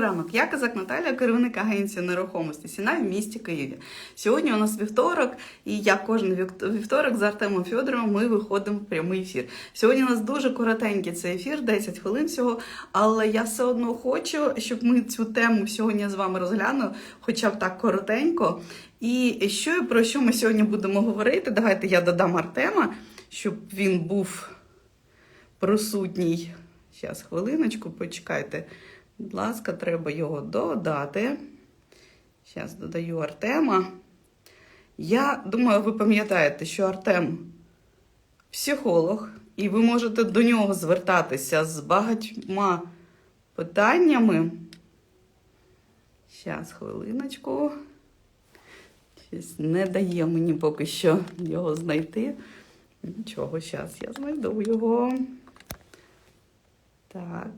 ранок. Я Казак Наталя, керівник агенції нерухомості Сіна в місті Києві. Сьогодні у нас вівторок, і я кожен вівторок з Артемом Фьодоровим ми виходимо в прямий ефір. Сьогодні у нас дуже коротенький цей ефір, 10 хвилин всього. Але я все одно хочу, щоб ми цю тему сьогодні з вами розглянули, хоча б так коротенько. І що про що ми сьогодні будемо говорити? Давайте я додам Артема, щоб він був присутній. Зараз хвилиночку, почекайте. Будь ласка, треба його додати. Зараз додаю Артема. Я думаю, ви пам'ятаєте, що Артем психолог, і ви можете до нього звертатися з багатьма питаннями. Зараз, хвилиночку. Щось не дає мені поки що його знайти. Нічого, зараз я знайду його. Так.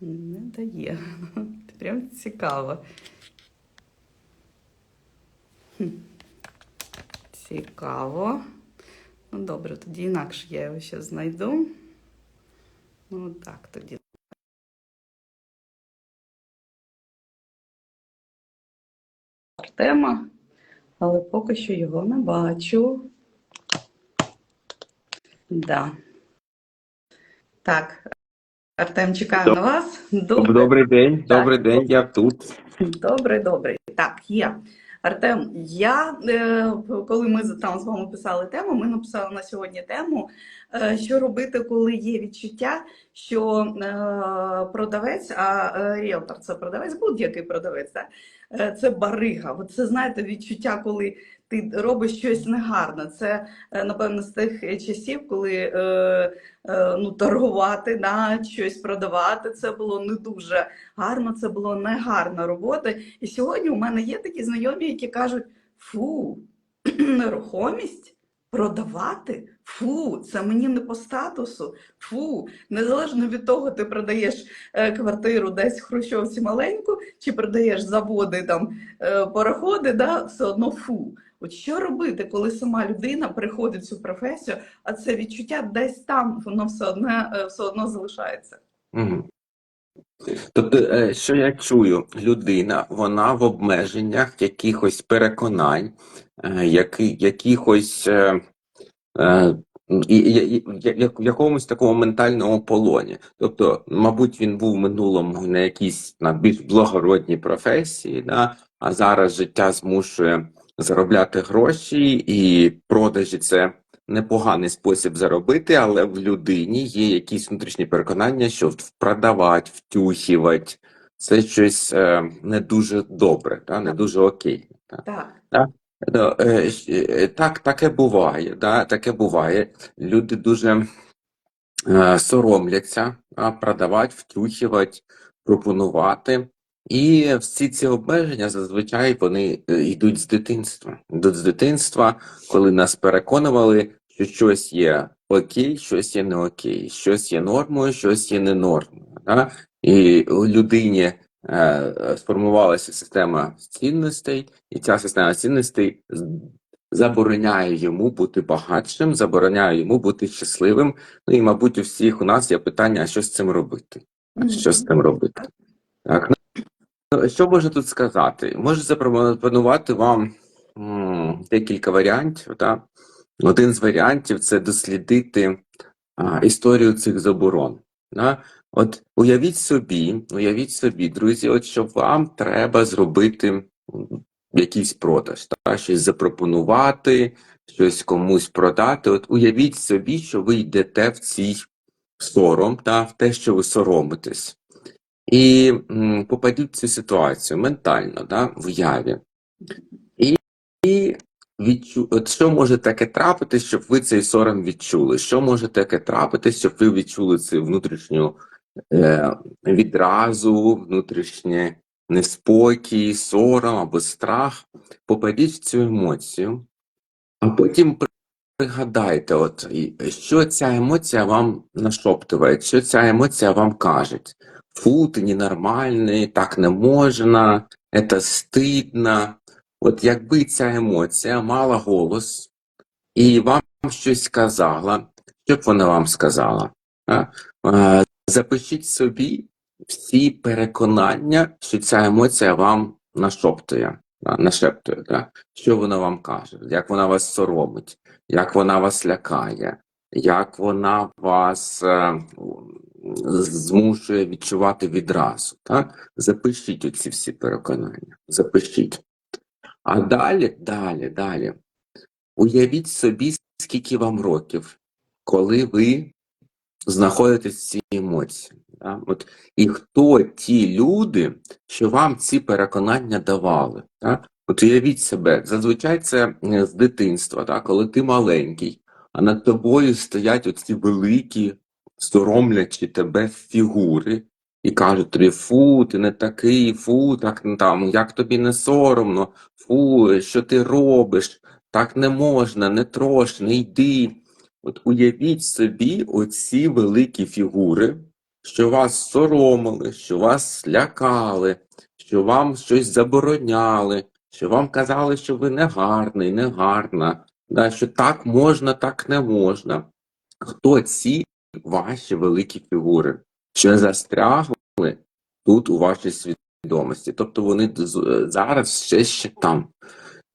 Не дає. Прям цікаво. Цікаво. Ну, добре, тоді інакше я його ще знайду. Ну, так, тоді. Артема, але поки що його не бачу. Да. Так, Артем, чекаю на вас. Добре. Добрий день, Так. добрий день, я тут. Добре, добре. Так, є. Артем, я е, коли ми там з вами писали тему, ми написали на сьогодні тему, е, що робити, коли є відчуття, що е, продавець, а ріелтор це продавець, будь-який продавець, так? Це барига. От це знаєте відчуття, коли ти робиш щось негарне. Це е, напевно з тих часів, коли е, е, ну, торгувати, да, щось продавати, це було не дуже гарно, це було негарна робота. І сьогодні у мене є такі знайомі, які кажуть: фу, нерухомість продавати? Фу, це мені не по статусу. Фу, незалежно від того, ти продаєш е, квартиру десь в Хрущовці маленьку, чи продаєш заводи, там е, пароходи, да, все одно фу. От що робити, коли сама людина приходить в цю професію, а це відчуття десь там, воно все одно, е, все одно залишається. Мгм. Тобто, е, що я чую, людина, вона в обмеженнях якихось переконань, е, які, якихось е, е, в якомусь такому ментальному полоні. Тобто, мабуть, він був в минулому на якійсь на більш благородній професії, да, а зараз життя змушує заробляти гроші, і продажі це непоганий спосіб заробити, але в людині є якісь внутрішні переконання, що продавати, втюхувати це щось е, не дуже добре, да, не дуже окей. Так. Ну, е, е, Так, таке буває, да, таке буває. Люди дуже е, соромляться продавати, втюхувати, пропонувати. І всі ці обмеження зазвичай вони е, йдуть з дитинства. Йдуть з дитинства, коли нас переконували, що щось є окей, щось є не окей, щось є нормою, щось є не нормою. Да? І у людині е, сформувалася система цінностей, і ця система цінностей забороняє йому бути багатшим, забороняє йому бути щасливим. Ну і, мабуть, у всіх у нас є питання, а що з цим робити? А що з цим робити? Так, ну, що можна тут сказати? Можу запропонувати вам декілька варіантів. Так? Один з варіантів це дослідити а, історію цих заборон. Да? От уявіть собі, уявіть собі, друзі, от що вам треба зробити якийсь продаж, та, щось запропонувати, щось комусь продати. От уявіть собі, що ви йдете в цій сором, та, в те, що ви соромитесь. І попадіть в цю ситуацію ментально, да, в яві. І, і відчу... От що може таке трапитись, щоб ви цей сором відчули? Що може таке трапитись, щоб ви відчули цю внутрішню е, відразу, внутрішнє неспокій, сором або страх? Попадіть в цю емоцію, а потім пригадайте, от, що ця емоція вам нашоптує, що ця емоція вам каже Фу, ты ненормальный, так не можна, это стыдно. От якби ця емоція мала голос і вам щось сказала, що б вона вам сказала? А? Е, Запишіть собі всі переконання, що ця емоція вам нашоптує, да, нашептує, да? що вона вам каже, як вона вас соромить, як вона вас лякає, як вона вас е, змушує відчувати відразу. Так? Запишіть оці всі переконання. Запишіть. А далі, далі, далі. Уявіть собі, скільки вам років, коли ви знаходитесь в цій емоції. Да? От, і хто ті люди, що вам ці переконання давали? Так? От уявіть себе, зазвичай це е, з дитинства, так? коли ти маленький, а над тобою стоять оці великі, соромлячі тебе фігури, і кажуть тобі, фу, ти не такий, фу, так там, як тобі не соромно, фу, що ти робиш, так не можна, не трош, не йди. От уявіть собі оці великі фігури, що вас соромили, що вас лякали, що вам щось забороняли, що вам казали, що ви не гарний, не гарна, да, що так можна, так не можна. Хто ці ваші великі фігури, що застрягли тут у вашій свідомості? Тобто вони зараз ще ще там.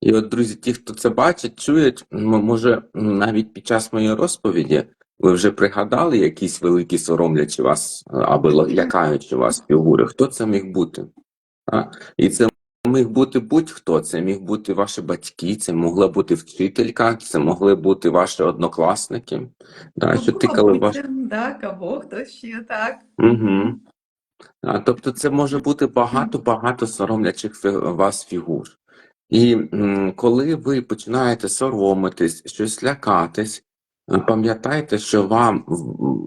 І от, друзі, ті, хто це бачить, чують, може, навіть під час моєї розповіді ви вже пригадали якісь великі соромлячі вас або лякаючі вас фігури. Хто це міг бути? І це міг бути будь-хто. Це міг бути ваші батьки, це могла бути вчителька, це могли бути ваші однокласники. Да, що тикали ваш... так, або хтось ще так. Угу. А, тобто це може бути багато-багато соромлячих вас фігур. І м, коли ви починаєте соромитись, щось лякатись, е, пам'ятайте, що вам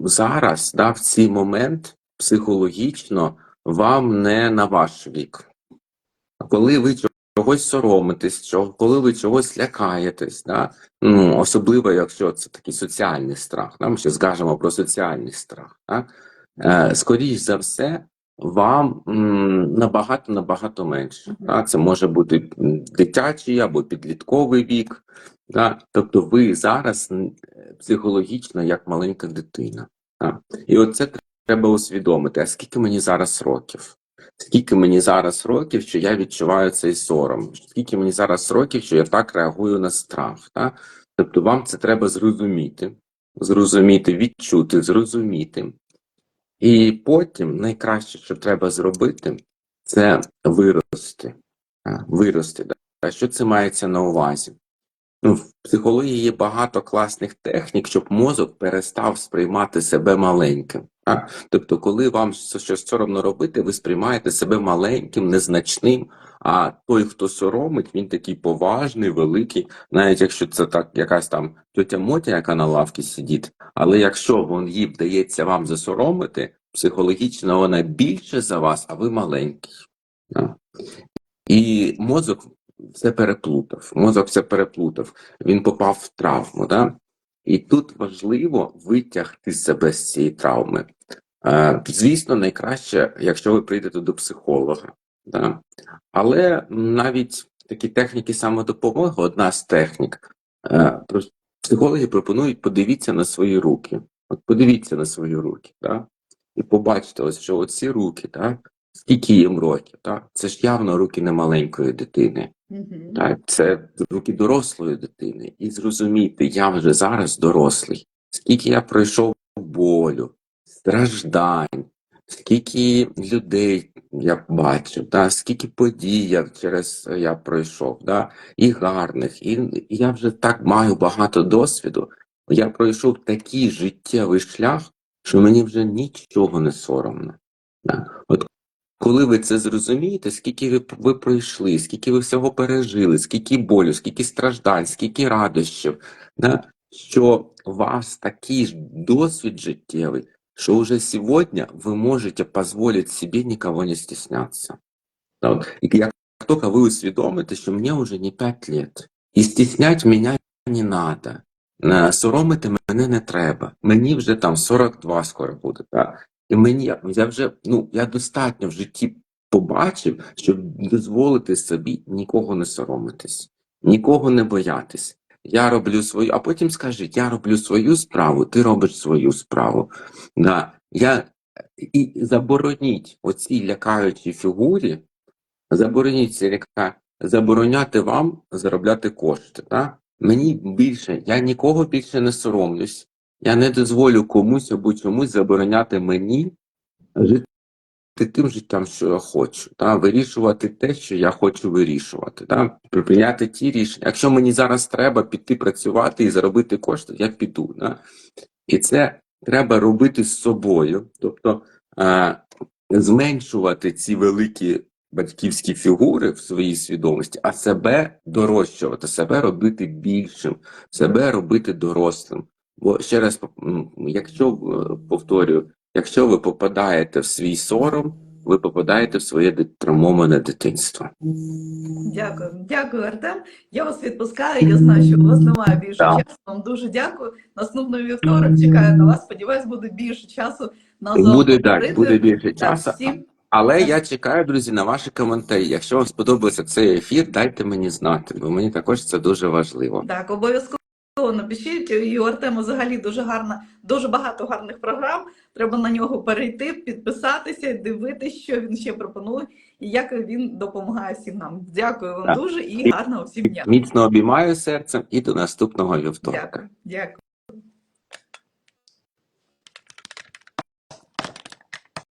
зараз, да, в цей момент психологічно вам не на ваш вік. Коли ви чогось соромитесь, коли ви чогось лякаєтесь, да, ну, особливо якщо це такий соціальний страх, да, ми ще скажемо про соціальний страх, да, е, скоріш за все, вам набагато набагато менше. Мгм. Да? Це може бути дитячий або підлітковий вік. Да? Тобто ви зараз психологічно як маленька дитина. Да? І оце треба усвідомити. А скільки мені зараз років? Скільки мені зараз років, що я відчуваю цей сором? Скільки мені зараз років, що я так реагую на страх? Да? Тобто вам це треба зрозуміти, зрозуміти, відчути, зрозуміти. І потім найкраще, що треба зробити, це вирости. Вирости. А що це мається на увазі? Ну, в психології є багато класних технік, щоб мозок перестав сприймати себе маленьким. А? Тобто, коли вам щось соромно робити, ви сприймаєте себе маленьким, незначним. А той, хто соромить, він такий поважний, великий, навіть якщо це так якась там тьотя Мотя, яка на лавці сидить. Але якщо вон їй вдається вам засоромити, психологічно вона більше за вас, а ви маленький. Да? І мозок все переплутав. Мозок все переплутав. Він попав в травму. Да? І тут важливо витягти себе з цієї травми. Звісно, найкраще, якщо ви прийдете до психолога. Да? Але навіть такі техніки самодопомоги, одна з технік, е, психологи пропонують подивіться на свої руки. От подивіться на свої руки, да? і побачите, ось, що оці руки, да? Скільки їм років, да? це ж явно руки не маленької дитини. Мгм. Так, це руки дорослої дитини. І зрозуміти, я вже зараз дорослий. Скільки я пройшов болю, страждань, скільки людей я бачив, да, скільки подій я через я пройшов, да, і гарних, і, і я вже так маю багато досвіду. Я пройшов такий життєвий шлях, що мені вже нічого не соромно. Да. От коли ви це зрозумієте, скільки ви, ви пройшли, скільки ви всього пережили, скільки болю, скільки страждань, скільки радощів, да? що у вас такий ж досвід життєвий, що уже сьогодні ви можете позволить себе никого не стесняться. Да? от. І як тільки ви усвідомите, що мені вже не 5 лет, і стіснять мене не е, соромити мене не треба, мені вже там 42 скоро буде. Да? І мені я вже ну я достатньо в житті побачив, щоб дозволити собі нікого не соромитись, нікого не боятись. Я роблю свою, а потім скажіть, я роблю свою справу, ти робиш свою справу. Да. Я, і забороніть оцій лякаючій фігурі, забороніть ляка, забороняти вам заробляти кошти. Да? Мені більше, я нікого більше не соромлюсь. Я не дозволю комусь або чомусь забороняти мені жити тим життям, що я хочу, та вирішувати те, що я хочу вирішувати, та прийняти ті рішення. Якщо мені зараз треба піти працювати і заробити кошти, я піду. Да? І це треба робити з собою, тобто е, зменшувати ці великі батьківські фігури в своїй свідомості, а себе дорощувати, себе робити більшим, себе робити дорослим. Бо ще раз, якщо повторюю, якщо ви попадаєте в свій сором, ви попадаєте в своє травмоване дитинство. Дякую, дякую, Артем. Я вас відпускаю. Я знаю, що у вас немає більше Так. часу. Вам дуже дякую. Наступний вівторок чекаю на вас. Сподіваюсь, буде більше часу на зону Буде так, буде більше часу. всім Але я чекаю, друзі, на ваші коментарі. Якщо вам сподобався цей ефір, дайте мені знати, бо мені також це дуже важливо. Так, обов'язково напишіть. І у Артема взагалі дуже гарна, дуже багато гарних програм. Треба на нього перейти, підписатися, дивитися, що він ще пропонує і як він допомагає всім нам. Дякую вам Так. дуже і гарного всім дня. Міцно обіймаю серцем і до наступного вівторка. Дякую, дякую.